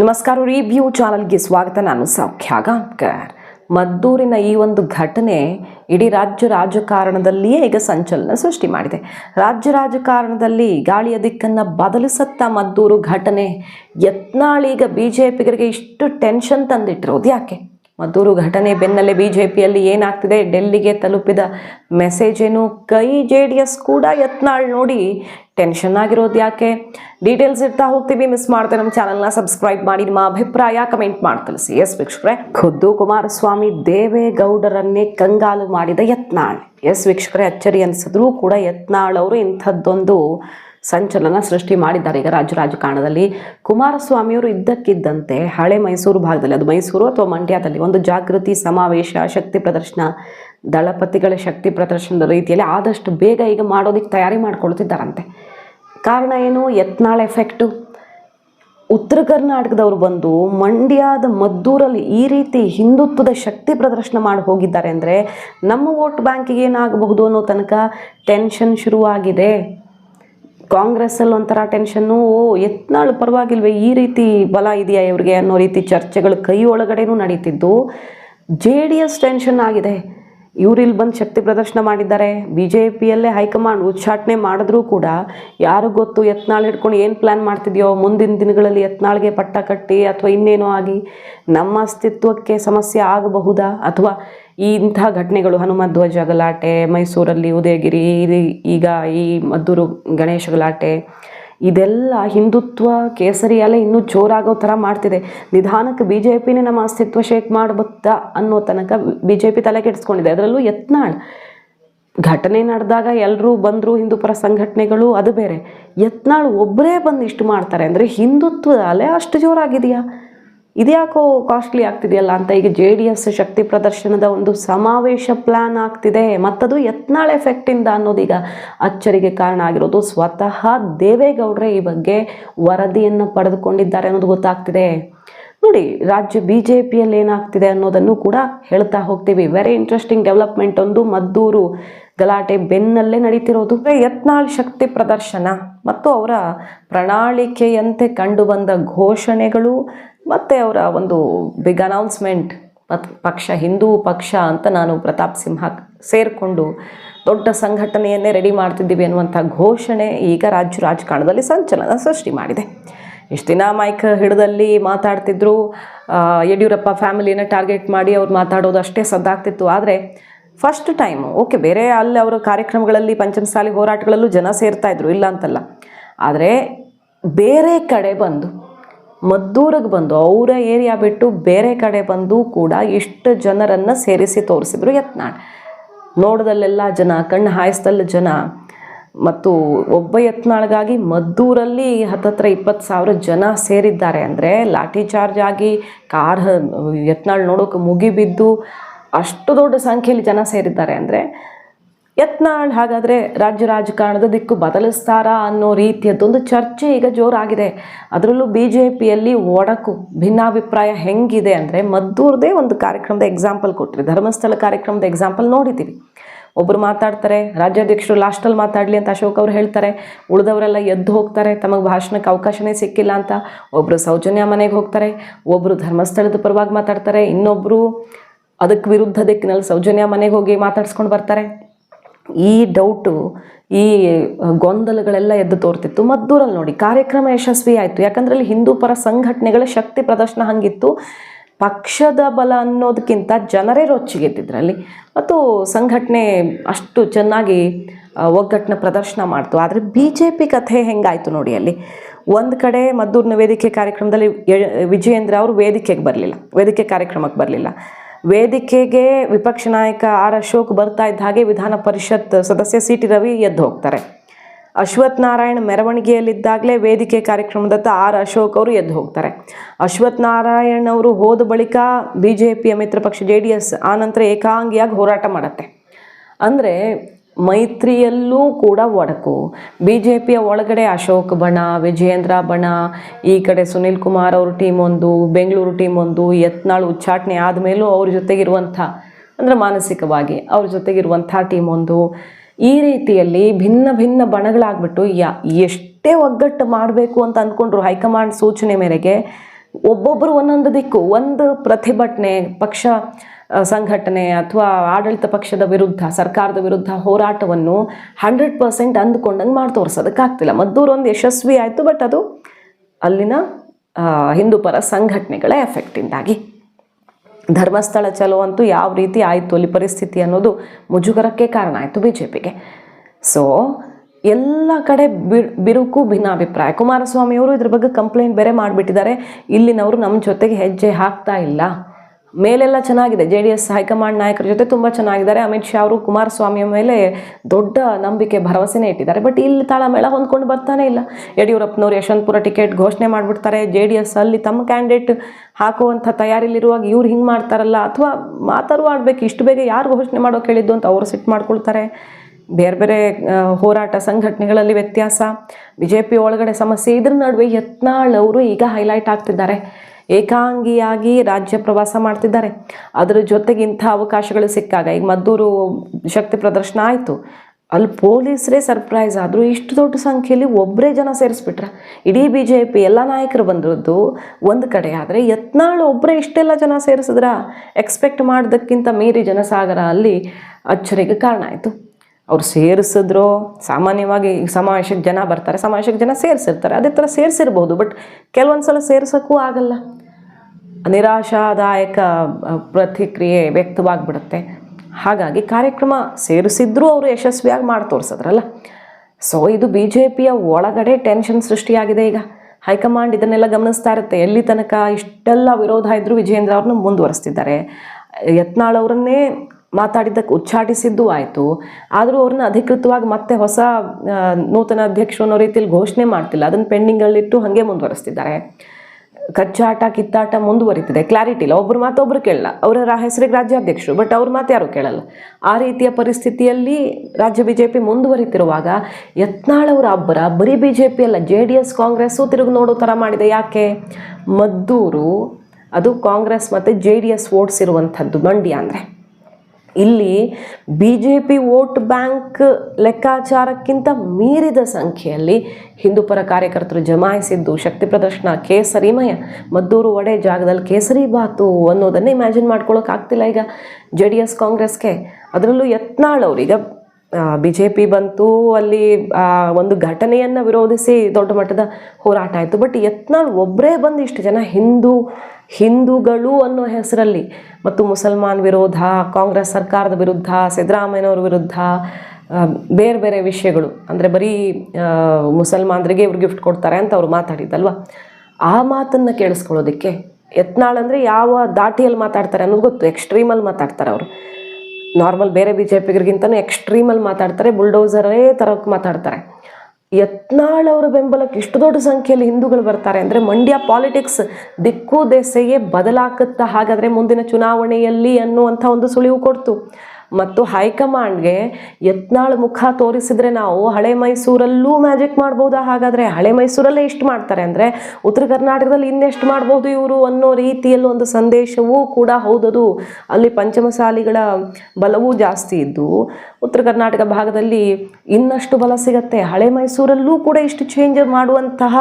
ನಮಸ್ಕಾರ ರಿವ್ಯೂ ಚಾನಲ್ಗೆ ಸ್ವಾಗತ. ನಾನು ಸೌಖ್ಯ ಗಾಂವ್ಕರ್ ಮದ್ದೂರಿನ ಈ ಒಂದು ಘಟನೆ ಇಡೀ ರಾಜ್ಯ ರಾಜಕಾರಣದಲ್ಲಿಯೇ ಈಗ ಸಂಚಲನ ಸೃಷ್ಟಿ ಮಾಡಿದೆ. ರಾಜ್ಯ ರಾಜಕಾರಣದಲ್ಲಿ ಗಾಳಿಯ ದಿಕ್ಕನ್ನು ಬದಲಿಸುತ್ತಾ ಮದ್ದೂರು ಘಟನೆ. ಯತ್ನಾಳೀಗ ಬಿ ಜೆ ಪಿಗರಿಗೆ ಇಷ್ಟು ಟೆನ್ಷನ್ ತಂದಿಟ್ಟಿರೋದು ಯಾಕೆ? ಮದ್ದೂರು ಘಟನೆ ಬೆನ್ನಲ್ಲೇ ಬಿ ಜೆ ಏನಾಗ್ತಿದೆ? ಡೆಲ್ಲಿಗೆ ತಲುಪಿದ ಮೆಸೇಜ್ ಏನು? ಕೈ ಜೆ ಡಿ ಎಸ್ ಕೂಡ ಯತ್ನಾಳ್ ನೋಡಿ ಟೆನ್ಷನ್ ಆಗಿರೋದು ಯಾಕೆ? ಡೀಟೇಲ್ಸ್ ಇರ್ತಾ ಹೋಗ್ತೀವಿ ಮಿಸ್ ಮಾಡ್ತೆ ನಮ್ಮ ಚಾನಲ್ನ ಸಬ್ಸ್ಕ್ರೈಬ್ ಮಾಡಿ, ನಿಮ್ಮ ಅಭಿಪ್ರಾಯ ಕಮೆಂಟ್ ಮಾಡಿ ತಿಳಿಸಿ. ಎಸ್ ವೀಕ್ಷಕರೇ, ಖುದ್ದು ಕುಮಾರಸ್ವಾಮಿ ದೇವೇಗೌಡರನ್ನೇ ಕಂಗಾಲು ಮಾಡಿದ ಯತ್ನಾಳ್. ಎಸ್ ವೀಕ್ಷಕರೇ, ಅಚ್ಚರಿ ಅನಿಸಿದ್ರು ಕೂಡ ಯತ್ನಾಳ್ ಅವರು ಇಂಥದ್ದೊಂದು ಸಂಚಲನ ಸೃಷ್ಟಿ ಮಾಡಿದ್ದಾರೆ. ಈಗ ರಾಜ್ಯ ರಾಜಕಾರಣದಲ್ಲಿ ಕುಮಾರಸ್ವಾಮಿಯವರು ಇದ್ದಕ್ಕಿದ್ದಂತೆ ಹಳೆ ಮೈಸೂರು ಭಾಗದಲ್ಲಿ, ಅದು ಮೈಸೂರು ಅಥವಾ ಮಂಡ್ಯದಲ್ಲಿ ಒಂದು ಜಾಗೃತಿ, ಸಮಾವೇಶ, ಶಕ್ತಿ ಪ್ರದರ್ಶನ, ದಳಪತಿಗಳ ಶಕ್ತಿ ಪ್ರದರ್ಶನದ ರೀತಿಯಲ್ಲಿ ಆದಷ್ಟು ಬೇಗ ಈಗ ಮಾಡೋದಕ್ಕೆ ತಯಾರಿ ಮಾಡ್ಕೊಳ್ತಿದ್ದಾರಂತೆ. ಕಾರಣ ಏನು? ಯತ್ನಾಳ್ ಎಫೆಕ್ಟು. ಉತ್ತರ ಕರ್ನಾಟಕದವರು ಬಂದು ಮಂಡ್ಯದ ಮದ್ದೂರಲ್ಲಿ ಈ ರೀತಿ ಹಿಂದುತ್ವದ ಶಕ್ತಿ ಪ್ರದರ್ಶನ ಮಾಡಿ ಹೋಗಿದ್ದಾರೆ ಅಂದರೆ ನಮ್ಮ ವೋಟ್ ಬ್ಯಾಂಕಿಗೆ ಏನಾಗಬಹುದು ಅನ್ನೋ ತನಕ ಟೆನ್ಷನ್ ಶುರುವಾಗಿದೆ. ಕಾಂಗ್ರೆಸ್ಸಲ್ಲಿ ಒಂಥರ ಟೆನ್ಷನ್ನು ಓ ಎತ್ನಾಳು ಪರವಾಗಿಲ್ವೇ, ಈ ರೀತಿ ಬಲ ಇದೆಯಾ ಇವ್ರಿಗೆ ಅನ್ನೋ ರೀತಿ ಚರ್ಚೆಗಳು ಕೈ ಒಳಗಡೆನೂ ನಡೀತಿದ್ದು. ಜೆ ಡಿ ಎಸ್ ಟೆನ್ಷನ್ ಆಗಿದೆ. ಇವ್ರು ಬಂದು ಶಕ್ತಿ ಪ್ರದರ್ಶನ ಮಾಡಿದ್ದಾರೆ. ಬಿ ಜೆ ಪಿಯಲ್ಲೇ ಹೈಕಮಾಂಡ್ ಉಚ್ಚಾಟನೆ ಮಾಡಿದ್ರೂ ಕೂಡ ಯಾರು ಗೊತ್ತು ಯತ್ನಾಳ್ ಹಿಡ್ಕೊಂಡು ಏನು ಪ್ಲ್ಯಾನ್ ಮಾಡ್ತಿದ್ಯೋ, ಮುಂದಿನ ದಿನಗಳಲ್ಲಿ ಯತ್ನಾಳ್ಗೆ ಪಟ್ಟ ಕಟ್ಟಿ ಅಥವಾ ಇನ್ನೇನೋ ಆಗಿ ನಮ್ಮ ಅಸ್ತಿತ್ವಕ್ಕೆ ಸಮಸ್ಯೆ ಆಗಬಹುದಾ ಅಥವಾ ಈ ಇಂಥ ಘಟನೆಗಳು ಹನುಮಧ್ವಜ ಗಲಾಟೆ, ಮೈಸೂರಲ್ಲಿ ಉದಯಗಿರಿ ಈಗ ಈ ಮದ್ದೂರು ಗಣೇಶ ಗಲಾಟೆ, ಇದೆಲ್ಲ ಹಿಂದುತ್ವ ಕೇಸರಿ ಅಲೆ ಇನ್ನೂ ಜೋರಾಗೋ ಥರ ಮಾಡ್ತಿದೆ. ನಿಧಾನಕ್ಕೆ ಬಿ ಜೆ ಪಿನೇ ನಮ್ಮ ಅಸ್ತಿತ್ವ ಶೇಕ್ ಮಾಡ್ಬತ್ತಾ ಅನ್ನೋ ತನಕ ಬಿ ಜೆ ಪಿ ತಲೆ ಕೆಡಿಸ್ಕೊಂಡಿದೆ. ಅದರಲ್ಲೂ ಯತ್ನಾಳ್. ಘಟನೆ ನಡೆದಾಗ ಎಲ್ಲರೂ ಬಂದರು ಹಿಂದೂಪರ ಸಂಘಟನೆಗಳು, ಅದು ಬೇರೆ. ಯತ್ನಾಳ್ ಒಬ್ಬರೇ ಬಂದು ಇಷ್ಟು ಮಾಡ್ತಾರೆ. ಅಂದರೆ ಹಿಂದುತ್ವ ಅಲೆ ಅಷ್ಟು ಜೋರಾಗಿದೆಯಾ? ಇದ್ಯಾಕೋ ಕಾಸ್ಟ್ಲಿ ಆಗ್ತಿದೆಯಲ್ಲ ಅಂತ ಈಗ ಜೆ ಡಿ ಎಸ್ ಶಕ್ತಿ ಪ್ರದರ್ಶನದ ಒಂದು ಸಮಾವೇಶ ಪ್ಲಾನ್ ಆಗ್ತಿದೆ. ಮತ್ತದು ಯತ್ನಾಳ್ ಎಫೆಕ್ಟಿಂದ ಅನ್ನೋದೀಗ ಅಚ್ಚರಿಗೆ ಕಾರಣ ಆಗಿರೋದು. ಸ್ವತಃ ದೇವೇಗೌಡರೇ ಈ ಬಗ್ಗೆ ವರದಿಯನ್ನು ಪಡೆದುಕೊಂಡಿದ್ದಾರೆ ಅನ್ನೋದು ಗೊತ್ತಾಗ್ತಿದೆ. ನೋಡಿ, ರಾಜ್ಯ ಬಿ ಜೆ ಪಿಯಲ್ಲಿ ಏನಾಗ್ತಿದೆ ಅನ್ನೋದನ್ನು ಕೂಡ ಹೇಳ್ತಾ ಹೋಗ್ತೀವಿ. ವೆರಿ ಇಂಟ್ರೆಸ್ಟಿಂಗ್ ಡೆವಲಪ್ಮೆಂಟ್ ಒಂದು ಮದ್ದೂರು ಗಲಾಟೆ ಬೆನ್ನಲ್ಲೇ ನಡೀತಿರೋದು. ಯತ್ನಾಳ್ ಶಕ್ತಿ ಪ್ರದರ್ಶನ ಮತ್ತು ಅವರ ಪ್ರಣಾಳಿಕೆಯಂತೆ ಕಂಡುಬಂದ ಘೋಷಣೆಗಳು ಮತ್ತು ಅವರ ಒಂದು ಬಿಗ್ ಅನೌನ್ಸ್ಮೆಂಟ್ ಪಕ್ಷ, ಹಿಂದೂ ಪಕ್ಷ ಅಂತ ನಾನು ಪ್ರತಾಪ್ ಸಿಂಹ ಸೇರಿಕೊಂಡು ದೊಡ್ಡ ಸಂಘಟನೆಯನ್ನೇ ರೆಡಿ ಮಾಡ್ತಿದ್ದೀವಿ ಅನ್ನುವಂಥ ಘೋಷಣೆ ಈಗ ರಾಜ್ಯ ರಾಜಕಾರಣದಲ್ಲಿ ಸಂಚಲನ ಸೃಷ್ಟಿ ಮಾಡಿದೆ. ಇಷ್ಟು ದಿನ ಮೈಕ್ ಹಿಡಿದಲ್ಲಿ ಮಾತಾಡ್ತಿದ್ರು. ಯಡಿಯೂರಪ್ಪ ಫ್ಯಾಮಿಲಿನ ಟಾರ್ಗೆಟ್ ಮಾಡಿ ಅವ್ರು ಮಾತಾಡೋದು ಅಷ್ಟೇ ಸದ್ದಾಗ್ತಿತ್ತು. ಆದರೆ ಫಸ್ಟ್ ಟೈಮು ಓಕೆ ಬೇರೆ ಅಲ್ಲಿ ಅವರ ಕಾರ್ಯಕ್ರಮಗಳಲ್ಲಿ, ಪಂಚಮಸಾಲಿ ಹೋರಾಟಗಳಲ್ಲೂ ಜನ ಸೇರ್ತಾ ಇದ್ರು, ಇಲ್ಲ ಅಂತಲ್ಲ. ಆದರೆ ಬೇರೆ ಕಡೆ ಬಂದು ಮದ್ದೂರಿಗೆ ಬಂದು, ಅವರ ಏರಿಯಾ ಬಿಟ್ಟು ಬೇರೆ ಕಡೆ ಬಂದು ಕೂಡ ಇಷ್ಟು ಜನರನ್ನು ಸೇರಿಸಿ ತೋರಿಸಿದ್ರು ಯತ್ನಾಳ್. ನೋಡದಲ್ಲೆಲ್ಲ ಜನ, ಕಣ್ಣು ಹಾಯಿಸ್ದಲ್ಲ ಜನ. ಮತ್ತು ಒಬ್ಬ ಯತ್ನಾಳ್ಗಾಗಿ ಮದ್ದೂರಲ್ಲಿ ಹತ್ತತ್ರ ಇಪ್ಪತ್ತು ಸಾವಿರ ಜನ ಸೇರಿದ್ದಾರೆ ಅಂದರೆ ಲಾಠಿ ಚಾರ್ಜ್ ಆಗಿ ಕಾರ್ ಯತ್ನಾಳ್ ನೋಡೋಕೆ ಮುಗಿಬಿದ್ದು ಅಷ್ಟು ದೊಡ್ಡ ಸಂಖ್ಯೆಯಲ್ಲಿ ಜನ ಸೇರಿದ್ದಾರೆ ಅಂದರೆ ಯತ್ನಾಳ್ ಹಾಗಾದರೆ ರಾಜ್ಯ ರಾಜಕಾರಣದ ದಿಕ್ಕು ಬದಲಿಸ್ತಾರಾ ಅನ್ನೋ ರೀತಿಯದ್ದೊಂದು ಚರ್ಚೆ ಈಗ ಜೋರಾಗಿದೆ. ಅದರಲ್ಲೂ ಬಿ ಜೆ ಪಿಯಲ್ಲಿ ಒಡಕು, ಭಿನ್ನಾಭಿಪ್ರಾಯ ಹೆಂಗಿದೆ ಅಂದರೆ ಮದ್ದೂರದೇ ಒಂದು ಕಾರ್ಯಕ್ರಮದ ಎಕ್ಸಾಂಪಲ್ ಕೊಟ್ಟರೆ ಧರ್ಮಸ್ಥಳ ಕಾರ್ಯಕ್ರಮದ ಎಕ್ಸಾಂಪಲ್ ನೋಡಿದ್ದೀವಿ. ಒಬ್ಬರು ಮಾತಾಡ್ತಾರೆ, ರಾಜ್ಯಾಧ್ಯಕ್ಷರು ಲಾಸ್ಟಲ್ಲಿ ಮಾತಾಡಲಿ ಅಂತ ಅಶೋಕ್ ಅವರು ಹೇಳ್ತಾರೆ, ಉಳಿದವರೆಲ್ಲ ಎದ್ದು ಹೋಗ್ತಾರೆ, ತಮಗೆ ಭಾಷಣಕ್ಕೆ ಅವಕಾಶನೇ ಸಿಕ್ಕಿಲ್ಲ ಅಂತ. ಒಬ್ಬರು ಸೌಜನ್ಯ ಮನೆಗೆ ಹೋಗ್ತಾರೆ ಒಬ್ಬರು ಧರ್ಮಸ್ಥಳದ ಪರವಾಗಿ ಮಾತಾಡ್ತಾರೆ ಇನ್ನೊಬ್ಬರು ಅದಕ್ಕೆ ವಿರುದ್ಧ ದಿಕ್ಕಿನಲ್ಲಿ ಸೌಜನ್ಯ ಮನೆಗೆ ಹೋಗಿ ಮಾತಾಡ್ಸ್ಕೊಂಡು ಬರ್ತಾರೆ. ಈ ಡೌಟು ಈ ಗೊಂದಲಗಳೆಲ್ಲ ಎದ್ದು ತೋರ್ತಿತ್ತು. ಮದ್ದೂರಲ್ಲಿ ನೋಡಿ, ಕಾರ್ಯಕ್ರಮ ಯಶಸ್ವಿ ಆಯಿತು. ಯಾಕಂದ್ರೆ ಅಲ್ಲಿ ಹಿಂದೂ ಪರ ಸಂಘಟನೆಗಳ ಶಕ್ತಿ ಪ್ರದರ್ಶನ ಹಂಗಿತ್ತು. ಪಕ್ಷದ ಬಲ ಅನ್ನೋದಕ್ಕಿಂತ ಜನರೇ ರೊಚ್ಚಿಗೆದ್ದಿದ್ರಲ್ಲಿ ಮತ್ತು ಸಂಘಟನೆ ಅಷ್ಟು ಚೆನ್ನಾಗಿ ಒಗ್ಗಟ್ಟನ್ನ ಒಗ್ಗಟ್ಟಿನ ಪ್ರದರ್ಶನ ಮಾಡ್ತು. ಆದರೆ ಬಿ ಜೆ ಪಿ ಕಥೆ ಹೆಂಗಾಯಿತು ನೋಡಿ ಅಲ್ಲಿ. ಒಂದು ಕಡೆ ಮದ್ದೂರಿನ ವೇದಿಕೆ ಕಾರ್ಯಕ್ರಮದಲ್ಲಿ ವಿಜಯೇಂದ್ರ ಅವರು ವೇದಿಕೆಗೆ ಬರಲಿಲ್ಲ. ವೇದಿಕೆ ಕಾರ್ಯಕ್ರಮಕ್ಕೆ ಬರಲಿಲ್ಲ. ವೇದಿಕೆಗೆ ವಿಪಕ್ಷ ನಾಯಕ ಆರ್ ಅಶೋಕ್ ಬರ್ತಾ ಇದ್ದ ಹಾಗೆ ವಿಧಾನ ಪರಿಷತ್ ಸದಸ್ಯ ಸಿ ಟಿ ರವಿ ಎದ್ದು ಹೋಗ್ತಾರೆ. ಅಶ್ವಥ್ ನಾರಾಯಣ್ ಮೆರವಣಿಗೆಯಲ್ಲಿದ್ದಾಗಲೇ ವೇದಿಕೆ ಕಾರ್ಯಕ್ರಮದತ್ತ ಆರ್ ಅಶೋಕ್ ಅವರು ಎದ್ದು ಹೋಗ್ತಾರೆ. ಅಶ್ವಥ್ ನಾರಾಯಣ್ ಅವರು ಹೋದ ಬಳಿಕ ಬಿ ಜೆ ಪಿಯ ಮಿತ್ರ ಪಕ್ಷ ಜೆ ಡಿ ಎಸ್ ಆನಂತರ ಏಕಾಂಗಿಯಾಗಿ ಹೋರಾಟ ಮಾಡುತ್ತೆ. ಅಂದರೆ ಮೈತ್ರಿಯಲ್ಲೂ ಕೂಡ ಒಡಕು. ಬಿ ಜೆ ಪಿಯ ಒಳಗಡೆ ಅಶೋಕ್ ಬಣ, ವಿಜಯೇಂದ್ರ ಬಣ, ಈ ಕಡೆ ಸುನಿಲ್ ಕುಮಾರ್ ಅವ್ರ ಟೀಮ್ ಒಂದು, ಬೆಂಗಳೂರು ಟೀಮ್ ಒಂದು, ಯತ್ನಾಳ್ ಉಚ್ಚಾಟನೆ ಆದಮೇಲೂ ಅವ್ರ ಜೊತೆಗಿರುವಂಥ, ಅಂದರೆ ಮಾನಸಿಕವಾಗಿ ಅವ್ರ ಜೊತೆಗಿರುವಂಥ ಟೀಮ್ ಒಂದು. ಈ ರೀತಿಯಲ್ಲಿ ಭಿನ್ನ ಭಿನ್ನ ಬಣಗಳಾಗ್ಬಿಟ್ಟು ಯಾ, ಎಷ್ಟೇ ಒಗ್ಗಟ್ಟು ಮಾಡಬೇಕು ಅಂತ ಅಂದ್ಕೊಂಡ್ರು ಹೈಕಮಾಂಡ್ ಸೂಚನೆ ಮೇರೆಗೆ ಒಬ್ಬೊಬ್ಬರು ಒಂದೊಂದು ದಿಕ್ಕು, ಒಂದು ಪ್ರತಿಭಟನೆ ಪಕ್ಷ ಸಂಘಟನೆ ಅಥವಾ ಆಡಳಿತ ಪಕ್ಷದ ವಿರುದ್ಧ, ಸರ್ಕಾರದ ವಿರುದ್ಧ ಹೋರಾಟವನ್ನು ಹಂಡ್ರೆಡ್ ಪರ್ಸೆಂಟ್ ಅಂದುಕೊಂಡಂಗೆ ಮಾಡಿ ತೋರಿಸೋದಕ್ಕಾಗ್ತಿಲ್ಲ. ಮದ್ದೂರು ಒಂದು ಯಶಸ್ವಿ ಆಯಿತು ಬಟ್ ಅದು ಅಲ್ಲಿನ ಹಿಂದೂಪರ ಹಿಂದೂ ಪರ ಸಂಘಟನೆಗಳ ಎಫೆಕ್ಟಿಂದಾಗಿ. ಧರ್ಮಸ್ಥಳ ಚಲೋ ಅಂತೂ ಯಾವ ರೀತಿ ಆಯಿತು ಅಲ್ಲಿ ಪರಿಸ್ಥಿತಿ ಅನ್ನೋದು ಮುಜುಗರಕ್ಕೆ ಕಾರಣ ಆಯಿತು ಬಿ ಜೆ ಪಿಗೆ ಸೊ ಎಲ್ಲ ಕಡೆ ಬಿರುಕು, ಭಿನ್ನಾಭಿಪ್ರಾಯ. ಕುಮಾರಸ್ವಾಮಿಯವರು ಇದ್ರ ಬಗ್ಗೆ ಕಂಪ್ಲೇಂಟ್ ಬೇರೆ ಮಾಡಿಬಿಟ್ಟಿದ್ದಾರೆ. ಇಲ್ಲಿನವರು ನಮ್ಮ ಜೊತೆಗೆ ಹೆಜ್ಜೆ ಹಾಕ್ತಾ ಇಲ್ಲ. ಮೇಲೆಲ್ಲ ಚೆನ್ನಾಗಿದೆ. ಜೆ ಡಿ ಎಸ್ ಹೈಕಮಾಂಡ್ ನಾಯಕರ ಜೊತೆ ತುಂಬ ಚೆನ್ನಾಗಿದ್ದಾರೆ. ಅಮಿತ್ ಶಾ ಅವರು ಕುಮಾರಸ್ವಾಮಿಯ ಮೇಲೆ ದೊಡ್ಡ ನಂಬಿಕೆ, ಭರವಸೆನೇ ಇಟ್ಟಿದ್ದಾರೆ. ಬಟ್ ಇಲ್ಲಿ ತಾಳಮೇಳ ಹೊಂದ್ಕೊಂಡು ಬರ್ತಾನೆ ಇಲ್ಲ. ಯಡಿಯೂರಪ್ಪನವರು ಯಶವಂತಪುರ ಟಿಕೆಟ್ ಘೋಷಣೆ ಮಾಡಿಬಿಡ್ತಾರೆ. ಜೆ ಡಿ ಎಸ್ ಅಲ್ಲಿ ತಮ್ಮ ಕ್ಯಾಂಡಿಡೇಟ್ ಹಾಕುವಂಥ ತಯಾರಿಲಿರುವಾಗ ಇವ್ರು ಹಿಂಗೆ ಮಾಡ್ತಾರಲ್ಲ? ಅಥವಾ ಮಾತಾರು ಆಡಬೇಕು. ಇಷ್ಟು ಬೇಗ ಯಾರು ಘೋಷಣೆ ಮಾಡೋಕೆ ಕೇಳಿದ್ದು ಅಂತ ಅವರು ಸಿಟ್ಟು ಮಾಡ್ಕೊಳ್ತಾರೆ. ಬೇರೆ ಬೇರೆ ಹೋರಾಟ ಸಂಘಟನೆಗಳಲ್ಲಿ ವ್ಯತ್ಯಾಸ. ಬಿ ಜೆ ಪಿ ಒಳಗಡೆ ಸಮಸ್ಯೆ ಇದ್ರ ನಡುವೆ ಯತ್ನಾಳ್ ಅವರು ಈಗ ಹೈಲೈಟ್ ಆಗ್ತಿದ್ದಾರೆ. ಏಕಾಂಗಿಯಾಗಿ ರಾಜ್ಯ ಪ್ರವಾಸ ಮಾಡ್ತಿದ್ದಾರೆ. ಅದರ ಜೊತೆಗೆ ಇಂಥ ಅವಕಾಶಗಳು ಸಿಕ್ಕಾಗ ಈಗ ಮದ್ದೂರು ಶಕ್ತಿ ಪ್ರದರ್ಶನ ಆಯಿತು. ಅಲ್ಲಿ ಪೊಲೀಸರೇ ಸರ್ಪ್ರೈಸ್ ಆದರೂ ಇಷ್ಟು ದೊಡ್ಡ ಸಂಖ್ಯೆಯಲ್ಲಿ ಒಬ್ಬರೇ ಜನ ಸೇರಿಸ್ಬಿಟ್ರೆ. ಇಡೀ ಬಿ ಜೆ ಪಿ ಎಲ್ಲ ನಾಯಕರು ಬಂದಿರೋದು ಒಂದು ಕಡೆ ಆದರೆ ಯತ್ನಾಳು ಒಬ್ಬರೇ ಇಷ್ಟೆಲ್ಲ ಜನ ಸೇರಿಸಿದ್ರ? ಎಕ್ಸ್ಪೆಕ್ಟ್ ಮಾಡೋದಕ್ಕಿಂತ ಮೀರಿ ಜನಸಾಗರ ಅಲ್ಲಿ ಅಚ್ಚರಿಗೆ ಕಾರಣ ಆಯಿತು. ಅವ್ರು ಸೇರಿಸಿದ್ರು ಸಾಮಾನ್ಯವಾಗಿ ಸಮಾವೇಶಕ್ಕೆ ಜನ ಬರ್ತಾರೆ, ಸಮಾವೇಶಕ್ಕೆ ಜನ ಸೇರಿಸಿರ್ತಾರೆ, ಅದೇ ಥರ ಸೇರಿಸಿರ್ಬೋದು ಬಟ್ ಕೆಲವೊಂದು ಸಲ ಸೇರ್ಸೋಕ್ಕೂ ಆಗಲ್ಲ. ನಿರಾಶಾದಾಯಕ ಪ್ರತಿಕ್ರಿಯೆ ವ್ಯಕ್ತವಾಗ್ಬಿಡುತ್ತೆ. ಹಾಗಾಗಿ ಕಾರ್ಯಕ್ರಮ ಸೇರಿಸಿದ್ರೂ ಅವರು ಯಶಸ್ವಿಯಾಗಿ ಮಾಡಿ ತೋರಿಸಿದ್ರಲ್ಲ ಸೊ ಇದು ಬಿ ಜೆ ಪಿಯ ಒಳಗಡೆ ಟೆನ್ಷನ್ ಸೃಷ್ಟಿಯಾಗಿದೆ ಈಗ. ಹೈಕಮಾಂಡ್ ಇದನ್ನೆಲ್ಲ ಗಮನಿಸ್ತಾ ಇರುತ್ತೆ. ಎಲ್ಲಿ ತನಕ ಇಷ್ಟೆಲ್ಲ ವಿರೋಧ ಇದ್ದರೂ ವಿಜಯೇಂದ್ರ ಅವ್ರನ್ನ ಮುಂದುವರಿಸ್ತಿದ್ದಾರೆ. ಯತ್ನಾಳ್ ಅವರನ್ನೇ ಮಾತಾಡಿದ್ದಕ್ಕೆ ಉಚ್ಚಾಟಿಸಿದ್ದು ಆಯಿತು. ಆದರೂ ಅವ್ರನ್ನ ಅಧಿಕೃತವಾಗಿ ಮತ್ತೆ ಹೊಸ ನೂತನ ಅಧ್ಯಕ್ಷರು ಅನ್ನೋ ರೀತಿಯಲ್ಲಿ ಘೋಷಣೆ ಮಾಡ್ತಿಲ್ಲ. ಅದನ್ನು ಪೆಂಡಿಂಗಲ್ಲಿಟ್ಟು ಹಾಗೆ ಮುಂದುವರಿಸ್ತಿದ್ದಾರೆ. ಕಚ್ಚಾಟ, ಕಿತ್ತಾಟ ಮುಂದುವರಿತಿದೆ. ಕ್ಲಾರಿಟಿ ಇಲ್ಲ. ಒಬ್ಬರು ಮಾತೊಬ್ರು ಕೇಳಲ್ಲ. ಅವರ ಹೆಸರಿಗೆ ರಾಜ್ಯಾಧ್ಯಕ್ಷರು ಬಟ್ ಅವ್ರ ಮಾತು ಯಾರು ಕೇಳಲ್ಲ. ಆ ರೀತಿಯ ಪರಿಸ್ಥಿತಿಯಲ್ಲಿ ರಾಜ್ಯ ಬಿ ಜೆ ಪಿ ಮುಂದುವರಿತಿರುವಾಗ ಯತ್ನಾಳ್ ಅವರ ಅಬ್ಬರ, ಬರೀ ಬಿ ಜೆ ಪಿ ಅಲ್ಲ, ಜೆ ಡಿ ಎಸ್, ಕಾಂಗ್ರೆಸ್ಸು ತಿರುಗಿ ನೋಡೋ ಥರ ಮಾಡಿದೆ ಯಾಕೆ? ಮದ್ದೂರು, ಅದು ಕಾಂಗ್ರೆಸ್ ಮತ್ತು ಜೆ ಡಿ ಎಸ್ ವೋಟ್ಸ್ ಇರುವಂಥದ್ದು ಮಂಡ್ಯ ಅಂದರೆ. ಇಲ್ಲಿ B J P vote bank ಲೆಕ್ಕಾಚಾರಕ್ಕಿಂತ ಮೀರಿದ ಸಂಖ್ಯೆಯಲ್ಲಿ ಹಿಂದೂಪರ ಕಾರ್ಯಕರ್ತರು ಜಮಾಯಿಸಿದ್ದು ಶಕ್ತಿ ಪ್ರದರ್ಶನ ಕೇಸರಿಮಯ ಮದ್ದೂರು ಒಡೆ ಜಾಗದಲ್ಲಿ ಕೇಸರಿ ಬಾತು ಅನ್ನೋದನ್ನೇ ಇಮ್ಯಾಜಿನ್ ಮಾಡ್ಕೊಳ್ಳೋಕ್ಕಾಗ್ತಿಲ್ಲ ಈಗ ಜೆ ಡಿ ಎಸ್ ಕಾಂಗ್ರೆಸ್ಗೆ. ಅದರಲ್ಲೂ ಯತ್ನಾಳ್ ಈಗ ಬಿ ಜೆ ಪಿ ಬಂತು ಅಲ್ಲಿ ಒಂದು ಘಟನೆಯನ್ನು ವಿರೋಧಿಸಿ ದೊಡ್ಡ ಮಟ್ಟದ ಹೋರಾಟ ಆಯಿತು. ಬಟ್ ಯತ್ನಾಳ್ ಒಬ್ಬರೇ ಬಂದು ಇಷ್ಟು ಜನ ಹಿಂದೂ, ಹಿಂದೂಗಳು ಅನ್ನೋ ಹೆಸರಲ್ಲಿ, ಮತ್ತು ಮುಸಲ್ಮಾನ್ ವಿರೋಧ, ಕಾಂಗ್ರೆಸ್ ಸರ್ಕಾರದ ವಿರುದ್ಧ, ಸಿದ್ದರಾಮಯ್ಯನವ್ರ ವಿರುದ್ಧ ಬೇರೆ ಬೇರೆ ವಿಷಯಗಳು, ಅಂದರೆ ಬರೀ ಮುಸಲ್ಮಾನರಿಗೆ ಇವ್ರು ಗಿಫ್ಟ್ ಕೊಡ್ತಾರೆ ಅಂತ ಅವ್ರು ಮಾತಾಡಿದ್ದಲ್ವ? ಆ ಮಾತನ್ನು ಕೇಳಿಸ್ಕೊಳ್ಳೋದಕ್ಕೆ ಯತ್ನಾಳ್ ಅಂದರೆ ಯಾವ ದಾಟಿಯಲ್ಲಿ ಮಾತಾಡ್ತಾರೆ ಅನ್ನೋದು ಗೊತ್ತು ಎಕ್ಸ್ಟ್ರೀಮಲ್ಲಿ ಮಾತಾಡ್ತಾರೆ ಅವರು. ನಾರ್ಮಲ್ ಬೇರೆ ಬಿ ಜೆ ಪಿಗರಿಗಿಂತನೂ ಎಕ್ಸ್ಟ್ರೀಮಲ್ಲಿ ಮಾತಾಡ್ತಾರೆ, ಬುಲ್ಡೋಸರೇ ಥರಕ್ಕೆ ಮಾತಾಡ್ತಾರೆ. ಯತ್ನಾಳ್ ಅವರ ಬೆಂಬಲಕ್ಕೆ ಇಷ್ಟು ದೊಡ್ಡ ಸಂಖ್ಯೆಯಲ್ಲಿ ಹಿಂದೂಗಳು ಬರ್ತಾರೆ ಅಂದರೆ ಮಂಡ್ಯ ಪಾಲಿಟಿಕ್ಸ್ ದಿಕ್ಕು ದೆಸೆಯೇ ಬದಲಾಗುತ್ತಾ ಹಾಗಾದರೆ ಮುಂದಿನ ಚುನಾವಣೆಯಲ್ಲಿ ಅನ್ನುವಂಥ ಒಂದು ಸುಳಿವು ಕೊಡ್ತು. ಮತ್ತು ಹೈಕಮಾಂಡ್ಗೆ ಯತ್ನಾಳ್ ಮುಖ ತೋರಿಸಿದ್ರೆ ನಾವು ಹಳೆ ಮೈಸೂರಲ್ಲೂ ಮ್ಯಾಜಿಕ್ ಮಾಡ್ಬೋದಾ? ಹಾಗಾದರೆ ಹಳೆ ಮೈಸೂರಲ್ಲೇ ಇಷ್ಟು ಮಾಡ್ತಾರೆ ಅಂದರೆ ಉತ್ತರ ಕರ್ನಾಟಕದಲ್ಲಿ ಇನ್ನೆಷ್ಟು ಮಾಡ್ಬೋದು ಇವರು ಅನ್ನೋ ರೀತಿಯಲ್ಲಿ ಒಂದು ಸಂದೇಶವೂ ಕೂಡ ಹೌದದು. ಅಲ್ಲಿ ಪಂಚಮಸಾಲಿಗಳ ಬಲವೂ ಜಾಸ್ತಿ ಇದ್ದು ಉತ್ತರ ಕರ್ನಾಟಕ ಭಾಗದಲ್ಲಿ ಇನ್ನಷ್ಟು ಬಲ ಸಿಗತ್ತೆ. ಹಳೆ ಮೈಸೂರಲ್ಲೂ ಕೂಡ ಇಷ್ಟು ಚೇಂಜ್ ಮಾಡುವಂತಹ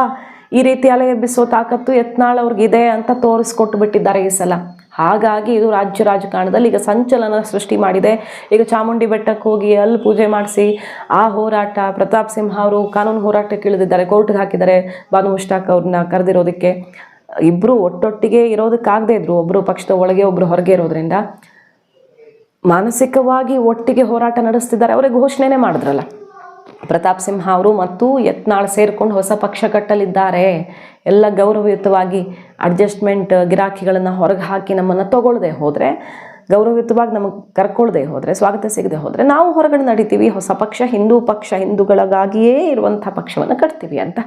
ಈ ರೀತಿ ಅಲೆ ಎಬ್ಬಿಸೋ ತಾಕತ್ತು ಯತ್ನಾಳ್ ಅವ್ರಿಗಿದೆ ಅಂತ ತೋರಿಸ್ಕೊಟ್ಟು ಬಿಟ್ಟಿದ್ದಾರೆ ಈ ಸಲ. ಹಾಗಾಗಿ ಇದು ರಾಜ್ಯ ರಾಜಕಾರಣದಲ್ಲಿ ಈಗ ಸಂಚಲನ ಸೃಷ್ಟಿ ಮಾಡಿದೆ. ಈಗ ಚಾಮುಂಡಿ ಬೆಟ್ಟಕ್ಕೆ ಹೋಗಿ ಅಲ್ಲಿ ಪೂಜೆ ಮಾಡಿಸಿ, ಆ ಹೋರಾಟ, ಪ್ರತಾಪ್ ಸಿಂಹ ಅವರು ಕಾನೂನು ಹೋರಾಟಕ್ಕೆ ಇಳಿದಿದ್ದಾರೆ, ಕೋರ್ಟ್ಗೆ ಹಾಕಿದ್ದಾರೆ ಬಾನು ಮುಷ್ತಾಕ್ ಅವ್ರನ್ನ ಕರೆದಿರೋದಕ್ಕೆ. ಇಬ್ಬರು ಒಟ್ಟೊಟ್ಟಿಗೆ ಇರೋದಕ್ಕಾಗದೇ ಇದ್ರು ಒಬ್ಬರು ಪಕ್ಷದ ಒಳಗೆ ಒಬ್ಬರು ಹೊರಗೆ ಇರೋದ್ರಿಂದ. ಮಾನಸಿಕವಾಗಿ ಒಟ್ಟಿಗೆ ಹೋರಾಟ ನಡೆಸ್ತಿದ್ದಾರೆ, ಅವರೇ ಘೋಷಣೆನೇ ಮಾಡಿದ್ರಲ್ಲ. ಪ್ರತಾಪ್ ಸಿಂಹ ಅವರು ಮತ್ತು ಯತ್ನಾಳ್ ಸೇರಿಕೊಂಡು ಹೊಸ ಪಕ್ಷ ಕಟ್ಟಲಿದ್ದಾರೆ. ಎಲ್ಲ ಗೌರವಯುತವಾಗಿ ಅಡ್ಜಸ್ಟ್ಮೆಂಟ್ ಗಿರಾಕಿಗಳನ್ನು ಹೊರಗೆ ಹಾಕಿ ನಮ್ಮನ್ನು ತಗೊಳ್ಳದೆ ಹೋದರೆ, ಗೌರವಯುತವಾಗಿ ನಮಗೆ ಕರ್ಕೊಳ್ಳದೆ ಹೋದರೆ, ಸ್ವಾಗತ ಸಿಗದೆ ಹೋದರೆ ನಾವು ಹೊರಗಡೆ ನಡಿತೀವಿ. ಹೊಸ ಪಕ್ಷ, ಹಿಂದೂ ಪಕ್ಷ, ಹಿಂದೂಗಳಿಗಾಗಿಯೇ ಇರುವಂಥ ಪಕ್ಷವನ್ನು ಕಟ್ತೀವಿ ಅಂತ.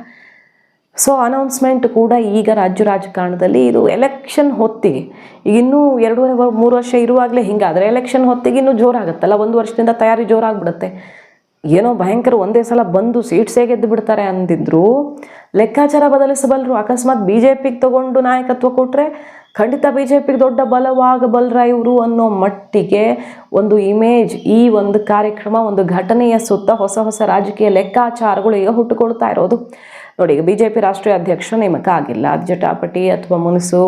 ಸೊ ಅನೌನ್ಸ್ಮೆಂಟ್ ಕೂಡ ಈಗ ರಾಜ್ಯ ರಾಜಕಾರಣದಲ್ಲಿ ಇದು ಎಲೆಕ್ಷನ್ ಹೊತ್ತಿಗೆ, ಈಗ ಇನ್ನೂ ಎರಡೂವರೆ, ಮೂರು ವರ್ಷ ಇರುವಾಗಲೇ ಹಿಂಗಾದರೆ ಎಲೆಕ್ಷನ್ ಹೊತ್ತಿಗೆ ಇನ್ನೂ ಜೋರಾಗುತ್ತಲ್ಲ? ಒಂದು ವರ್ಷದಿಂದ ತಯಾರಿ ಜೋರಾಗ್ಬಿಡುತ್ತೆ. ಏನೋ ಭಯಂಕರ ಒಂದೇ ಸಲ ಬಂದು ಸೀಟ್ಸೇ ಗೆದ್ದು ಬಿಡ್ತಾರೆ ಅಂದಿದ್ರು, ಲೆಕ್ಕಾಚಾರ ಬದಲಿಸಬಲ್ರು. ಅಕಸ್ಮಾತ್ ಬಿ ಜೆ ಪಿಗೆ ತಗೊಂಡು ನಾಯಕತ್ವ ಕೊಟ್ಟರೆ ಖಂಡಿತ ಬಿ ಜೆ ಪಿಗೆ ದೊಡ್ಡ ಬಲವಾಗಬಲ್ಲರ ಇವರು ಅನ್ನೋ ಮಟ್ಟಿಗೆ ಒಂದು ಇಮೇಜ್ ಈ ಒಂದು ಕಾರ್ಯಕ್ರಮ, ಒಂದು ಘಟನೆಯ ಸುತ್ತ ಹೊಸ ಹೊಸ ರಾಜಕೀಯ ಲೆಕ್ಕಾಚಾರಗಳು ಈಗ ಹುಟ್ಟುಕೊಳ್ತಾ ಇರೋದು. ನೋಡಿ, ಈಗ ಬಿ ಜೆ ಪಿ ರಾಷ್ಟ್ರೀಯ ಅಧ್ಯಕ್ಷ ನೇಮಕ ಆಗಿಲ್ಲ ಅದು ಜಟಾಪಟಿ ಅಥವಾ ಮುನಿಸು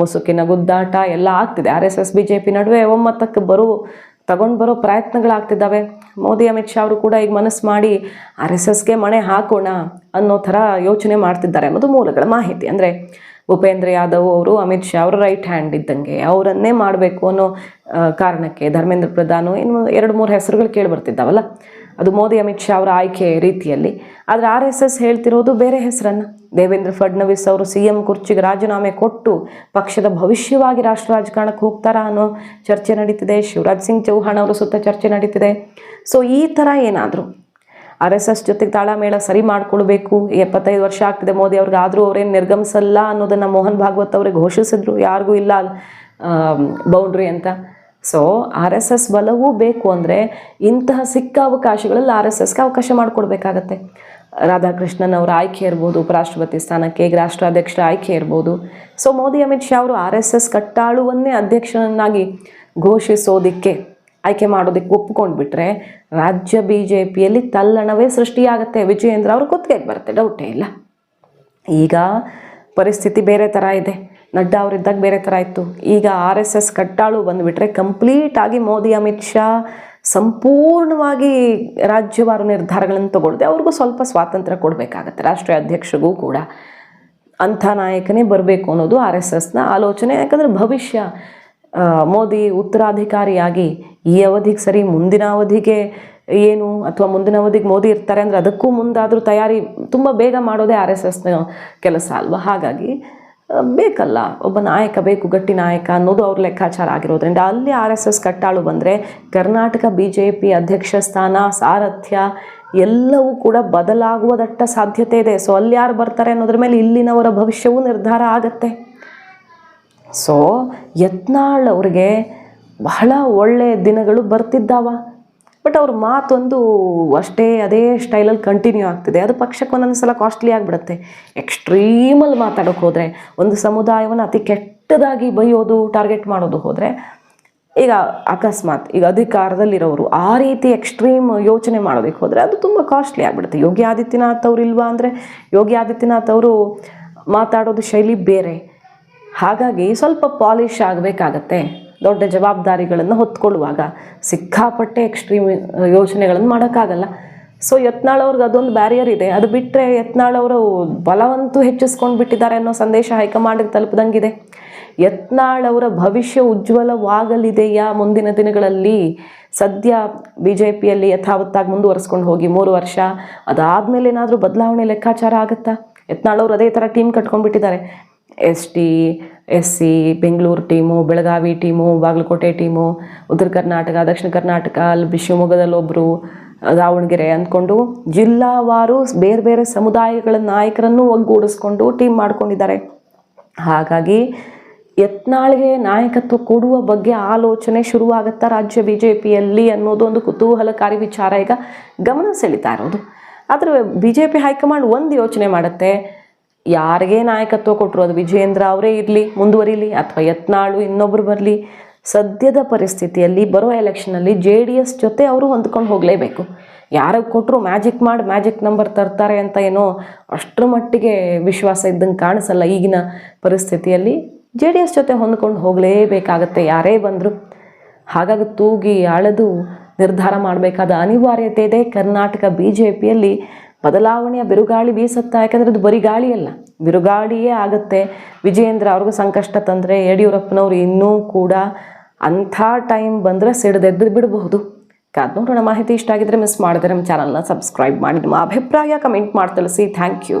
ಮುಸುಕಿನ ಗುದ್ದಾಟ ಎಲ್ಲ ಆಗ್ತಿದೆ. R S S B J P ನಡುವೆ ಒಮ್ಮತಕ್ಕೆ ಬರೋ ತಗೊಂಡು ಬರೋ ಪ್ರಯತ್ನಗಳಾಗ್ತಿದ್ದಾವೆ. ಮೋದಿ, ಅಮಿತ್ ಶಾ ಅವರು ಕೂಡ ಈಗ ಮನಸ್ಸು ಮಾಡಿ ಆರ್ ಎಸ್ ಎಸ್ಗೆ ಮಣೆ ಹಾಕೋಣ ಅನ್ನೋ ಥರ ಯೋಚನೆ ಮಾಡ್ತಿದ್ದಾರೆ ಅನ್ನೋದು ಮೂಲಗಳ ಮಾಹಿತಿ. ಅಂದರೆ ಭೂಪೇಂದ್ರ ಯಾದವ್ ಅವರು, ಅಮಿತ್ ಶಾ ಅವರು ರೈಟ್ ಹ್ಯಾಂಡ್ ಇದ್ದಂಗೆ ಅವರನ್ನೇ ಮಾಡಬೇಕು ಅನ್ನೋ ಕಾರಣಕ್ಕೆ ಧರ್ಮೇಂದ್ರ ಪ್ರಧಾನ್ ಇನ್ನು ಎರಡು ಮೂರು ಹೆಸರುಗಳು ಕೇಳಿ ಬರ್ತಿದ್ದಾವಲ್ಲ. ಅದು ಮೋದಿ ಅಮಿತ್ ಶಾ ಅವರ ಆಯ್ಕೆ ರೀತಿಯಲ್ಲಿ. ಆದರೆ ಆರ್ ಎಸ್ ಎಸ್ ಹೇಳ್ತಿರೋದು ಬೇರೆ ಹೆಸರನ್ನು. ದೇವೇಂದ್ರ ಫಡ್ನವೀಸ್ ಅವರು ಸಿ ಎಂ ಕುರ್ಚಿಗೆ ರಾಜೀನಾಮೆ ಕೊಟ್ಟು ಪಕ್ಷದ ಭವಿಷ್ಯವಾಗಿ ರಾಷ್ಟ್ರ ರಾಜಕಾರಣಕ್ಕೆ ಹೋಗ್ತಾರಾ ಅನ್ನೋ ಚರ್ಚೆ ನಡೀತಿದೆ. ಶಿವರಾಜ್ ಸಿಂಗ್ ಚೌಹಾಣ್ ಅವರ ಸುತ್ತ ಚರ್ಚೆ ನಡೀತಿದೆ. ಸೊ ಈ ಥರ ಏನಾದರೂ ಆರ್ ಎಸ್ ಎಸ್ ಜೊತೆಗೆ ತಾಳಮೇಳ ಸರಿ ಮಾಡ್ಕೊಳ್ಬೇಕು. ಎಪ್ಪತ್ತೈದು ವರ್ಷ ಆಗ್ತಿದೆ ಮೋದಿ ಅವ್ರಿಗೆ. ಆದರೂ ಅವ್ರೇನು ನಿರ್ಗಮಿಸಲ್ಲ ಅನ್ನೋದನ್ನು ಮೋಹನ್ ಭಾಗವತ್ ಅವ್ರಿಗೆ ಘೋಷಿಸಿದ್ರು. ಯಾರಿಗೂ ಇಲ್ಲ ಬೌಂಡ್ರಿ ಅಂತ. ಸೊ ಆರ್ ಎಸ್ ಎಸ್ ಬಲವೂ ಬೇಕು ಅಂದರೆ ಇಂತಹ ಸಿಕ್ಕ ಅವಕಾಶಗಳಲ್ಲಿ ಆರ್ ಎಸ್ ಎಸ್ಗೆ ಅವಕಾಶ ಮಾಡಿಕೊಡ್ಬೇಕಾಗತ್ತೆ. ರಾಧಾಕೃಷ್ಣನ್ ಅವರ ಆಯ್ಕೆ ಇರ್ಬೋದು, ಉಪರಾಷ್ಟ್ರಪತಿ ಸ್ಥಾನಕ್ಕೆ ಈಗ ರಾಷ್ಟ್ರಾಧ್ಯಕ್ಷರ ಆಯ್ಕೆ ಇರ್ಬೋದು. ಸೊ ಮೋದಿ, ಅಮಿತ್ ಶಾ ಅವರು ಆರ್ ಎಸ್ ಎಸ್ ಕಟ್ಟಾಳುವನ್ನೇ ಅಧ್ಯಕ್ಷನನ್ನಾಗಿ ಘೋಷಿಸೋದಕ್ಕೆ, ಆಯ್ಕೆ ಮಾಡೋದಕ್ಕೆ ಒಪ್ಕೊಂಡ್ಬಿಟ್ರೆ ರಾಜ್ಯ ಬಿ ಜೆ ಪಿಯಲ್ಲಿ ತಲ್ಲಣವೇ ಸೃಷ್ಟಿಯಾಗುತ್ತೆ. ವಿಜಯೇಂದ್ರ ಅವರು ಕುತ್ತಿಗೆಗೆ ಬರುತ್ತೆ ಡೌಟೇ ಇಲ್ಲ. ಈಗ ಪರಿಸ್ಥಿತಿ ಬೇರೆ ಥರ ಇದೆ. ನಡ್ಡಾ ಅವರಿದ್ದಾಗ ಬೇರೆ ಥರ ಇತ್ತು. ಈಗ ಆರ್ ಎಸ್ ಎಸ್ ಕಟ್ಟಾಳು ಬಂದುಬಿಟ್ರೆ ಕಂಪ್ಲೀಟಾಗಿ ಮೋದಿ, ಅಮಿತ್ ಶಾ ಸಂಪೂರ್ಣವಾಗಿ ರಾಜ್ಯವಾರು ನಿರ್ಧಾರಗಳನ್ನು ತಗೊಳ್ದೆ. ಅವ್ರಿಗೂ ಸ್ವಲ್ಪ ಸ್ವಾತಂತ್ರ್ಯ ಕೊಡಬೇಕಾಗತ್ತೆ, ರಾಷ್ಟ್ರೀಯ ಅಧ್ಯಕ್ಷರಿಗೂ ಕೂಡ. ಅಂಥ ನಾಯಕನೇ ಬರಬೇಕು ಅನ್ನೋದು ಆರ್ ಎಸ್ ಎಸ್ನ ಆಲೋಚನೆ. ಯಾಕಂದರೆ ಭವಿಷ್ಯ ಮೋದಿ ಉತ್ತರಾಧಿಕಾರಿಯಾಗಿ ಈ ಅವಧಿಗೆ ಸರಿ ಮುಂದಿನ ಅವಧಿಗೆ ಏನು ಅಥವಾ ಮುಂದಿನ ಅವಧಿಗೆ ಮೋದಿ ಇರ್ತಾರೆ ಅಂದರೆ ಅದಕ್ಕೂ ಮುಂದಾದರೂ ತಯಾರಿ ತುಂಬ ಬೇಗ ಮಾಡೋದೇ ಆರ್ ಎಸ್ ಎಸ್ನ ಕೆಲಸ ಅಲ್ವಾ? ಹಾಗಾಗಿ ಬೇಕಲ್ಲ. ಒಬ್ಬ ನಾಯಕ ಬೇಕು, ಗಟ್ಟಿ ನಾಯಕ ಅನ್ನೋದು ಅವ್ರ ಲೆಕ್ಕಾಚಾರ ಆಗಿರೋದ್ರಿಂದ ಅಲ್ಲಿ ಆರ್ ಎಸ್ ಎಸ್ ಕಟ್ಟಾಳು ಬಂದರೆ ಕರ್ನಾಟಕ ಬಿ ಜೆ ಪಿ ಅಧ್ಯಕ್ಷ ಸ್ಥಾನ, ಸಾರಥ್ಯ ಎಲ್ಲವೂ ಕೂಡ ಬದಲಾಗುವ ದಟ್ಟ ಸಾಧ್ಯತೆ ಇದೆ. ಸೊ ಅಲ್ಲಿ ಯಾರು ಬರ್ತಾರೆ ಅನ್ನೋದ್ರ ಮೇಲೆ ಇಲ್ಲಿನವರ ಭವಿಷ್ಯವೂ ನಿರ್ಧಾರ ಆಗತ್ತೆ. ಸೊ ಯತ್ನಾಳ್ ಅವ್ರಿಗೆ ಬಹಳ ಒಳ್ಳೆಯ ದಿನಗಳು ಬರ್ತಿದ್ದಾವ. ಬಟ್ ಅವ್ರ ಮಾತೊಂದು ಅಷ್ಟೇ ಅದೇ ಸ್ಟೈಲಲ್ಲಿ ಕಂಟಿನ್ಯೂ ಆಗ್ತಿದೆ. ಅದು ಪಕ್ಷಕ್ಕೆ ಒಂದೊಂದು ಸಲ ಕಾಸ್ಟ್ಲಿ ಆಗಿಬಿಡುತ್ತೆ. ಎಕ್ಸ್ಟ್ರೀಮಲ್ಲಿ ಮಾತಾಡೋಕೆ ಹೋದರೆ, ಒಂದು ಸಮುದಾಯವನ್ನು ಅತಿ ಕೆಟ್ಟದಾಗಿ ಬೈಯೋದು ಟಾರ್ಗೆಟ್ ಮಾಡೋದು ಹೋದರೆ, ಈಗ ಅಕಸ್ಮಾತ್ ಈಗ ಅಧಿಕಾರದಲ್ಲಿರೋರು ಆ ರೀತಿ ಎಕ್ಸ್ಟ್ರೀಮ್ ಯೋಚನೆ ಮಾಡೋದಕ್ಕೆ ಹೋದರೆ ಅದು ತುಂಬ ಕಾಸ್ಟ್ಲಿ ಆಗಿಬಿಡುತ್ತೆ. ಯೋಗಿ ಆದಿತ್ಯನಾಥ್ ಅವರು ಇಲ್ವಾ ಅಂದರೆ, ಯೋಗಿ ಆದಿತ್ಯನಾಥ್ ಅವರು ಮಾತಾಡೋದು ಶೈಲಿ ಬೇರೆ. ಹಾಗಾಗಿ ಸ್ವಲ್ಪ ಪಾಲಿಶ್ ಆಗಬೇಕಾಗತ್ತೆ. ದೊಡ್ಡ ಜವಾಬ್ದಾರಿಗಳನ್ನು ಹೊತ್ಕೊಳ್ಳುವಾಗ ಸಿಕ್ಕಾಪಟ್ಟೆ ಎಕ್ಸ್ಟ್ರೀಮ್ ಯೋಚನೆಗಳನ್ನು ಮಾಡೋಕ್ಕಾಗಲ್ಲ. ಸೊ ಯತ್ನಾಳವ್ರಿಗೆ ಅದೊಂದು ಬ್ಯಾರಿಯರ್ ಇದೆ. ಅದು ಬಿಟ್ಟರೆ ಯತ್ನಾಳವರು ಬಲವಂತೂ ಹೆಚ್ಚಿಸ್ಕೊಂಡು ಬಿಟ್ಟಿದ್ದಾರೆ ಅನ್ನೋ ಸಂದೇಶ ಹೈಕಮಾಂಡ್ಗೆ ತಲುಪದಂಗಿದೆ. ಯತ್ನಾಳವರ ಭವಿಷ್ಯ ಉಜ್ವಲವಾಗಲಿದೆಯಾ ಮುಂದಿನ ದಿನಗಳಲ್ಲಿ? ಸದ್ಯ ಬಿ ಜೆ ಪಿಯಲ್ಲಿ ಯಥಾವತ್ತಾಗಿ ಮುಂದುವರಿಸ್ಕೊಂಡು ಹೋಗಿ ಮೂರು ವರ್ಷ, ಅದಾದಮೇಲೆ ಏನಾದರೂ ಬದಲಾವಣೆ ಲೆಕ್ಕಾಚಾರ ಆಗುತ್ತಾ? ಯತ್ನಾಳವ್ರು ಅದೇ ಥರ team ಕಟ್ಕೊಂಡ್ಬಿಟ್ಟಿದ್ದಾರೆ. S T S C, Bengaluru team, Belagavi team, Bagalkot team, ಉತ್ತರ ಕರ್ನಾಟಕ, ದಕ್ಷಿಣ ಕರ್ನಾಟಕ, ಅಲ್ಲಿ ಶಿವಮೊಗ್ಗದಲ್ಲೊಬ್ಬರು ದಾವಣಗೆರೆ ಅಂದ್ಕೊಂಡು ಜಿಲ್ಲಾವಾರು ಬೇರೆ ಬೇರೆ ಸಮುದಾಯಗಳ ನಾಯಕರನ್ನು ಒಗ್ಗೂಡಿಸ್ಕೊಂಡು ಟೀಮ್ ಮಾಡ್ಕೊಂಡಿದ್ದಾರೆ. ಹಾಗಾಗಿ ಯತ್ನಾಳಿಗೆ ನಾಯಕತ್ವ ಕೊಡುವ ಬಗ್ಗೆ ಆಲೋಚನೆ ಶುರುವಾಗುತ್ತಾ ರಾಜ್ಯ ಬಿ ಜೆ ಪಿಯಲ್ಲಿ ಅನ್ನೋದು ಒಂದು ಕುತೂಹಲಕಾರಿ ವಿಚಾರ. ಈಗ ಗಮನ ಸೆಳೀತಾ ಇರೋದು. ಆದರೆ ಬಿ ಜೆ ಪಿ ಹೈಕಮಾಂಡ್ ಒಂದು ಯೋಚನೆ ಮಾಡುತ್ತೆ. ಯಾರಿಗೇ ನಾಯಕತ್ವ ಕೊಟ್ಟರು ಅದು ವಿಜಯೇಂದ್ರ ಅವರೇ ಇರಲಿ, ಮುಂದುವರಿಲಿ ಅಥವಾ ಯತ್ನಾಳು ಇನ್ನೊಬ್ಬರು ಬರಲಿ, ಸದ್ಯದ ಪರಿಸ್ಥಿತಿಯಲ್ಲಿ ಬರೋ ಎಲೆಕ್ಷನಲ್ಲಿ ಜೆ ಡಿ ಎಸ್ ಜೊತೆ ಅವರು ಹೊಂದ್ಕೊಂಡು ಹೋಗಲೇಬೇಕು. ಯಾರಿಗೆ ಕೊಟ್ಟರು ಮ್ಯಾಜಿಕ್ ಮಾಡಿ ಮ್ಯಾಜಿಕ್ ನಂಬರ್ ತರ್ತಾರೆ ಅಂತ ಏನೋ ಅಷ್ಟರ ಮಟ್ಟಿಗೆ ವಿಶ್ವಾಸ ಇದ್ದಂಗೆ ಕಾಣಿಸಲ್ಲ ಈಗಿನ ಪರಿಸ್ಥಿತಿಯಲ್ಲಿ. ಜೆ ಡಿ ಎಸ್ ಜೊತೆ ಹೊಂದ್ಕೊಂಡು ಹೋಗಲೇಬೇಕಾಗತ್ತೆ, ಯಾರೇ ಬಂದರು. ಹಾಗಾಗಿ ತೂಗಿ ಅಳೆದು ನಿರ್ಧಾರ ಮಾಡಬೇಕಾದ ಅನಿವಾರ್ಯತೆ ಇದೆ. ಕರ್ನಾಟಕ ಬಿ ಜೆ ಪಿಯಲ್ಲಿ ಬದಲಾವಣೆಯ ಬಿರುಗಾಳಿ ಬೀಸುತ್ತಾ? ಯಾಕಂದರೆ ಅದು ಬರೀ ಗಾಳಿ ಅಲ್ಲ. ಬಿರುಗಾಳಿಯೇ ಆಗುತ್ತೆ. ವಿಜಯೇಂದ್ರ ಅವ್ರಿಗೂ ಸಂಕಷ್ಟ ತಂದರೆ ಯಡಿಯೂರಪ್ಪನವ್ರು ಇನ್ನೂ ಕೂಡ ಅಂಥ ಟೈಮ್ ಬಂದರೆ ಸಿಡಿದೆದ್ದು ಬಿಡಬಹುದು. ಕಾದ್ ನೋಡೋಣ. ಮಾಹಿತಿ ಇಷ್ಟ ಆಗಿದ್ರೆ ಮಿಸ್ ಮಾಡಿದ್ರೆ ನಮ್ಮ ಚಾನಲ್ನ ಸಬ್ಸ್ಕ್ರೈಬ್ ಮಾಡಿ. ನಿಮ್ಮ ಅಭಿಪ್ರಾಯ ಕಮೆಂಟ್ ಮಾಡಿ ತಿಳಿಸಿ. Thank you